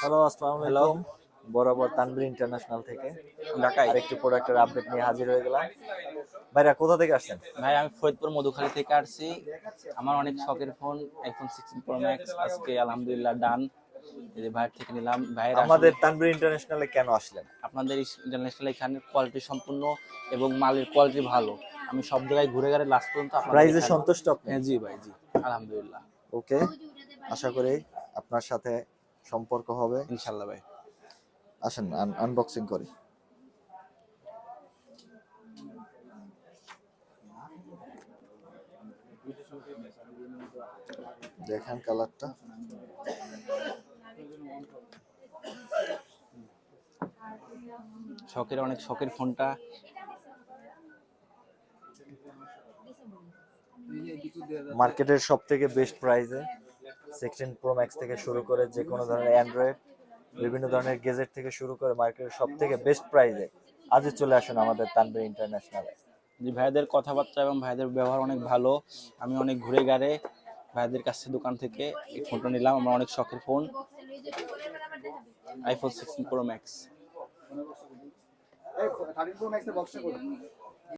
Hello আসসালামু. আলাইকুম বরাবর তানভীর ইন্টারন্যাশনাল থেকে। ঢাকায়। আরেকটি প্রোডাক্টের আপডেট নিয়ে হাজির হয়ে গেলাম। ভাইরা কোথা থেকে আসছেন? ভাই আমি ফরিদপুর মধুখালী থেকে আসছি। আমার অনেক শখের phone iPhone sixteen pro max আজকে আলহামদুলিল্লাহ ডান ভাইয়ের থেকে নিলাম। ভাইয়ের আমাদের তানভীর ইন্টারন্যাশনালে কেন আসলেন? আপনাদের ইন্টারন্যাশনাল এখানে কোয়ালিটি সম্পূর্ণ এবং মালের কোয়ালিটি ভালো। আমি সব জায়গায় ঘুরে ঘুরে লাস্ট পর্যন্ত প্রাইজে সন্তুষ্ট আপনি? হ্যাঁ জি ভাই জি। আলহামদুলিল্লাহ। ওকে আশা করি আপনার সাথে সম্পর্ক হবে। ইনশাল্লাহ ভাই। আসেন আনবক্সিং করি। দেখেন কালারটা। শখের অনেক শখের ফোনটা। মার্কেটের সব থেকে বেস্ট প্রাইসে সিক্সটিন প্রো ম্যাক্স থেকে শুরু করে যে কোনো ধরনের অ্যান্ড্রয়েড বিভিন্ন ধরনের গেজেট থেকে শুরু করে মার্কেটের সব থেকে বেস্ট প্রাইসে আজই চলে আসুন আমাদের তানভীর ইন্টারন্যাশনালে যে ভাইদের কথাবার্তা এবং ভাইদের ব্যবহার অনেক ভালো। আমি অনেক ঘুরে গাড়ে ভাইদের কাছে দোকান থেকে এই ফোনটা নিলাম। আমার অনেক শখের phone iPhone sixteen pro max thirteen pro ম্যাক্সের বক্সটা করুন